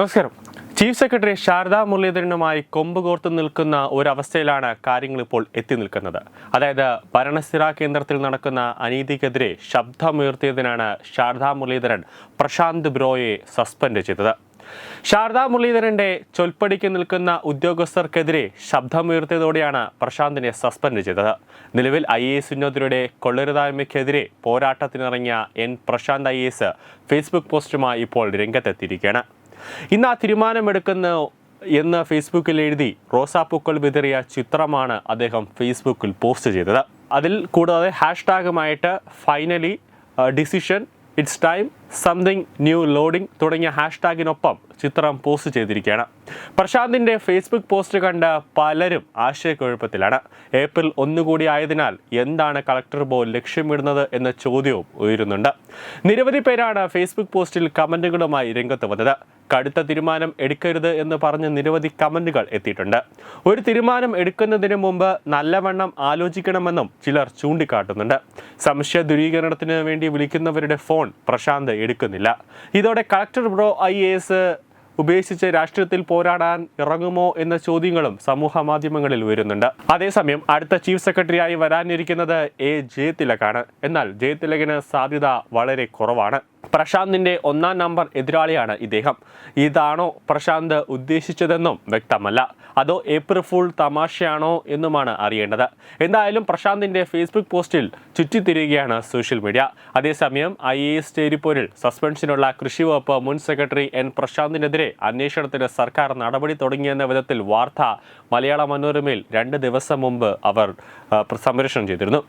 നമസ്കാരം. Chief secretary Saradha മുരളീധരനുമായി കൊമ്പ് കോർത്ത് നിൽക്കുന്ന ഒരവസ്ഥയിലാണ് കാര്യങ്ങൾ ഇപ്പോൾ എത്തി നിൽക്കുന്നത്. അതായത് ഭരണസ്ഥിര കേന്ദ്രത്തിൽ നടക്കുന്ന അനീതിക്കെതിരെ ശബ്ദമുയർത്തിയതിനാണ് ശാരദാ മുരളീധരൻ പ്രശാന്ത് ബ്രോയെ സസ്പെൻഡ് ചെയ്തത്. ശാരദാ മുരളീധരന്റെ ചൊൽപ്പടിക്ക് നിൽക്കുന്ന ഉദ്യോഗസ്ഥർക്കെതിരെ ശബ്ദമുയർത്തിയതോടെയാണ് പ്രശാന്തിനെ സസ്പെൻഡ് ചെയ്തത്. നിലവിൽ ഐ എ എസ് ഉന്നതരുടെ കൊള്ളരുതായ്മയ്ക്കെതിരെ പോരാട്ടത്തിനിറങ്ങിയ N Prashanth I S Facebook പോസ്റ്റുമായി ഇപ്പോൾ രംഗത്തെത്തിയിരിക്കുകയാണ്. ഇന്ന് ആ തീരുമാനമെടുക്കുന്ന എന്ന് ഫേസ്ബുക്കിൽ എഴുതി റോസാപ്പൂക്കൾ വിതറിയ ചിത്രമാണ് അദ്ദേഹം ഫേസ്ബുക്കിൽ പോസ്റ്റ് ചെയ്തത്. അതിൽ കൂടാതെ ഹാഷ്ടാഗുമായിട്ട് finally decision it's time something new loading തുടങ്ങിയ ഹാഷ്ടാഗിനൊപ്പം ചിത്രം പോസ്റ്റ് ചെയ്തിരിക്കുകയാണ്. പ്രശാന്തിന്റെ ഫേസ്ബുക്ക് പോസ്റ്റ് കണ്ട പലരും ആശയക്കുഴപ്പത്തിലാണ്. ഏപ്രിൽ ഒന്നുകൂടി ആയതിനാൽ എന്താണ് കളക്ടർ ബോ ലക്ഷ്യമിടുന്നത് എന്ന ചോദ്യവും ഉയരുന്നുണ്ട്. നിരവധി പേരാണ് ഫേസ്ബുക്ക് പോസ്റ്റിൽ കമന്റുകളുമായി രംഗത്ത് വന്നത്. കടുത്ത തീരുമാനം എടുക്കരുത് എന്ന് പറഞ്ഞ് നിരവധി കമന്റുകൾ എത്തിയിട്ടുണ്ട്. ഒരു തീരുമാനം എടുക്കുന്നതിന് മുമ്പ് നല്ലവണ്ണം ആലോചിക്കണമെന്നും ചിലർ ചൂണ്ടിക്കാട്ടുന്നുണ്ട്. സംശയ ദൂരീകരണത്തിന് വേണ്ടി വിളിക്കുന്നവരുടെ ഫോൺ പ്രശാന്ത് എടുക്കുന്നില്ല. ഇതോടെ collector bro I A S ഉപേക്ഷിച്ച് രാഷ്ട്രീയത്തിൽ പോരാടാൻ ഇറങ്ങുമോ എന്ന ചോദ്യങ്ങളും സമൂഹ മാധ്യമങ്ങളിൽ വരുന്നുണ്ട്. അതേസമയം അടുത്ത ചീഫ് സെക്രട്ടറിയായി വരാനിരിക്കുന്നത് എ ജയതിലകാണ് എന്നാൽ ജയതിലകിന് സാധ്യത വളരെ കുറവാണ്. പ്രശാന്തിന്റെ ഒന്നാം നമ്പർ എതിരാളിയാണ് ഇദ്ദേഹം. ഇതാണോ പ്രശാന്ത് ഉദ്ദേശിച്ചതെന്നും വ്യക്തമല്ല. അതോ ഏപ്രിൽ ഫുൾ തമാശയാണോ എന്നുമാണ് അറിയേണ്ടത്. എന്തായാലും പ്രശാന്തിന്റെ ഫേസ്ബുക്ക് പോസ്റ്റിൽ ചുറ്റിത്തിരിയുകയാണ് സോഷ്യൽ മീഡിയ അതേസമയം ഐ എ എസ് ചേരിപ്പോരിൽ സസ്പെൻഷനുള്ള കൃഷി വകുപ്പ് മുൻ സെക്രട്ടറി എൻ പ്രശാന്തിനെതിരെ അന്വേഷണത്തിന് സർക്കാർ നടപടി തുടങ്ങിയെന്ന വിധത്തിൽ വാർത്ത മലയാള മനോരമയിൽ രണ്ട് ദിവസം മുമ്പ് അവർ സംരക്ഷണം ചെയ്തിരുന്നു.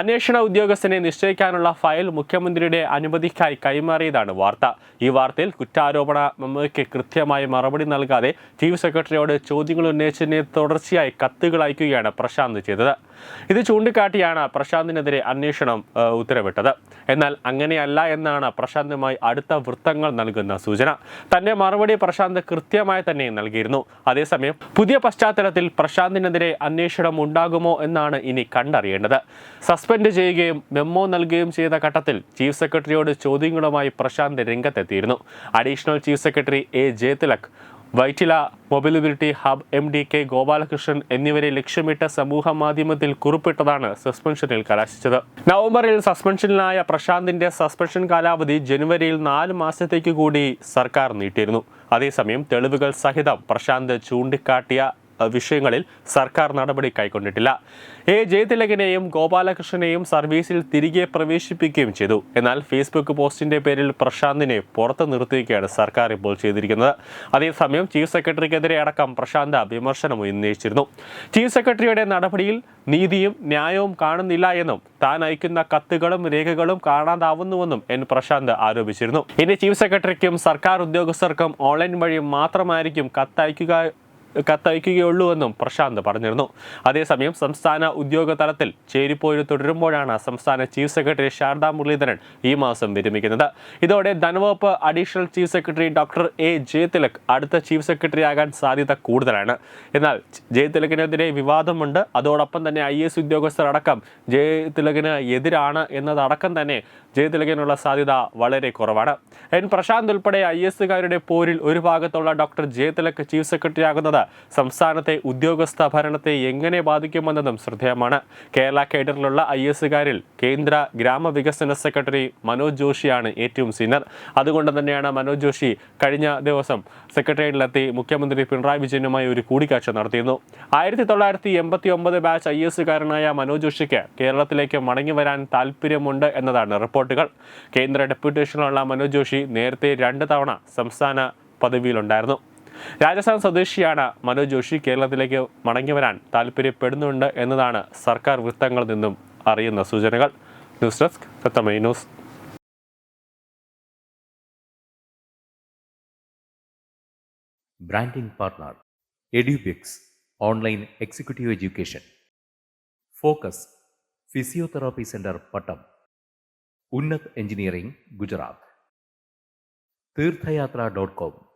അന്വേഷണ ഉദ്യോഗസ്ഥനെ നിശ്ചയിക്കാനുള്ള ഫയൽ മുഖ്യമന്ത്രിയുടെ അനുമതിക്കായി കൈമാറിയതാണ് വാർത്ത. ഈ വാർത്തയിൽ കുറ്റാരോപണ മെമ്മോയ്ക്ക് കൃത്യമായി മറുപടി നൽകാതെ ചീഫ് സെക്രട്ടറിയോട് ചോദ്യങ്ങൾ ഉന്നയിച്ചതിനെ തുടർച്ചയായി കത്തുകൾ അയക്കുകയാണ് പ്രശാന്ത് ചെയ്തത്. ഇത് ചൂണ്ടിക്കാട്ടിയാണ് പ്രശാന്തിനെതിരെ അന്വേഷണം ഉത്തരവിട്ടത്. എന്നാൽ അങ്ങനെയല്ല എന്നാണ് പ്രശാന്തുമായി അടുത്ത വൃത്തങ്ങൾ നൽകുന്ന സൂചന. തന്റെ മറുപടി പ്രശാന്ത് കൃത്യമായി തന്നെ നൽകിയിരുന്നു. അതേസമയം പുതിയ പശ്ചാത്തലത്തിൽ പ്രശാന്തിനെതിരെ അന്വേഷണം ഉണ്ടാകുമോ എന്നാണ് ഇനി കണ്ടറിയേണ്ടത്. സസ്പെൻഡ് ചെയ്യുകയും മെമ്മോ നൽകുകയും ചെയ്ത ഘട്ടത്തിൽ ചീഫ് സെക്രട്ടറിയോട് ചോദ്യങ്ങളുമായി പ്രശാന്ത് രംഗത്തെത്തിയിരുന്നു. Additional chief secretary A Jayathilak Vyttila mobility hub M D K Gopalakrishnan എന്നിവരെ ലക്ഷ്യമിട്ട സമൂഹ മാധ്യമത്തിൽ കുറിപ്പിട്ടതാണ് സസ്പെൻഷനിൽ കലാശിച്ചത്. നവംബറിൽ സസ്പെൻഷനിലായ പ്രശാന്തിന്റെ സസ്പെൻഷൻ കാലാവധി ജനുവരിയിൽ നാല് മാസത്തേക്ക് കൂടി സർക്കാർ നീട്ടിയിരുന്നു. അതേസമയം തെളിവുകൾ സഹിതം പ്രശാന്ത് ചൂണ്ടിക്കാട്ടിയ വിഷയങ്ങളിൽ സർക്കാർ നടപടി കൈക്കൊണ്ടിട്ടില്ല. എ. ജയതിലകനെയും ഗോപാലകൃഷ്ണനെയും സർവീസിൽ തിരികെ പ്രവേശിപ്പിക്കുകയും ചെയ്തു. എന്നാൽ ഫേസ്ബുക്ക് പോസ്റ്റിന്റെ പേരിൽ പ്രശാന്തിനെ പുറത്തു നിർത്തുകയാണ് സർക്കാർ ഇപ്പോൾ ചെയ്തിരിക്കുന്നത്. അതേസമയം ചീഫ് സെക്രട്ടറിക്കെതിരെ അടക്കം പ്രശാന്ത വിമർശനം ഉന്നയിച്ചിരുന്നു. ചീഫ് സെക്രട്ടറിയുടെ നടപടിയിൽ നീതിയും ന്യായവും കാണുന്നില്ല എന്നും താൻ അയക്കുന്ന കത്തുകളും രേഖകളും കാണാതാവുന്നുവെന്നും എൻ. പ്രശാന്ത് ആരോപിച്ചിരുന്നു. ഇനി ചീഫ് സെക്രട്ടറിക്കും സർക്കാർ ഉദ്യോഗസ്ഥർക്കും ഓൺലൈൻ വഴി മാത്രമായിരിക്കും കത്തയക്കുക കത്തയക്കുകയുള്ളൂവെന്നും പ്രശാന്ത് പറഞ്ഞിരുന്നു. അതേസമയം സംസ്ഥാന ഉദ്യോഗ തലത്തിൽ ചേരിപ്പോര് തുടരുമ്പോഴാണ് സംസ്ഥാന ചീഫ് സെക്രട്ടറി ശാരദാ മുരളീധരൻ ഈ മാസം വിരമിക്കുന്നത്. ഇതോടെ ധനവകുപ്പ് additional chief secretary doctor A Jayathilak അടുത്ത ചീഫ് സെക്രട്ടറി ആകാൻ സാധ്യത കൂടുതലാണ്. എന്നാൽ ജയതിലകിനെതിരെ വിവാദമുണ്ട്. അതോടൊപ്പം തന്നെ ഐ എസ് ഉദ്യോഗസ്ഥർ അടക്കം ജയതിലകിന് എതിരാണ് എന്നതടക്കം തന്നെ ജയതിലകിനുള്ള സാധ്യത വളരെ കുറവാണ്. എൻ പ്രശാന്ത് ഉൾപ്പെടെ ഐ എസുകാരുടെ പോരിൽ ഒരു ഭാഗത്തുള്ള ഡോക്ടർ ജയതിലക് ചീഫ് സെക്രട്ടറി ആകുന്നത് സംസ്ഥാനത്തെ ഉദ്യോഗസ്ഥ ഭരണത്തെ എങ്ങനെ ബാധിക്കുമെന്നതും ശ്രദ്ധേയമാണ്. കേരള കേഡറിലുള്ള ഐ എസുകാരിൽ കേന്ദ്ര ഗ്രാമവികസന സെക്രട്ടറി മനോജ് ജോഷിയാണ് ഏറ്റവും സീനിയർ. അതുകൊണ്ട് തന്നെയാണ് മനോജ് ജോഷി കഴിഞ്ഞ ദിവസം സെക്രട്ടേറിയറ്റിലെത്തി മുഖ്യമന്ത്രി പിണറായി വിജയനുമായി ഒരു കൂടിക്കാഴ്ച നടത്തിയിരുന്നു. ആയിരത്തി തൊള്ളായിരത്തി എൺപത്തി ഒമ്പത് ബാച്ച് ഐ എസുകാരനായ മനോജ് ജോഷിക്ക് കേരളത്തിലേക്ക് മടങ്ങി വരാൻ താല്പര്യമുണ്ട് എന്നതാണ് റിപ്പോർട്ടുകൾ. കേന്ദ്ര ഡെപ്യൂട്ടേഷനിലുള്ള മനോജ് ജോഷി നേരത്തെ രണ്ട് തവണ സംസ്ഥാന പദവിയിലുണ്ടായിരുന്നു. രാജസ്ഥാൻ സ്വദേശിയാണ് മനോജ് ജോഷി. കേരളത്തിലേക്ക് മടങ്ങി വരാൻ താല്പര്യപ്പെടുന്നുണ്ട് എന്നതാണ് സർക്കാർ വൃത്തങ്ങളിൽ നിന്നും അറിയുന്ന സൂചനകൾ. News desk സത്തമൈ news. Branding partner online executive education. Focus physiotherapy centre Pattom. Engineering Gujarat. Theerthayathra dot com.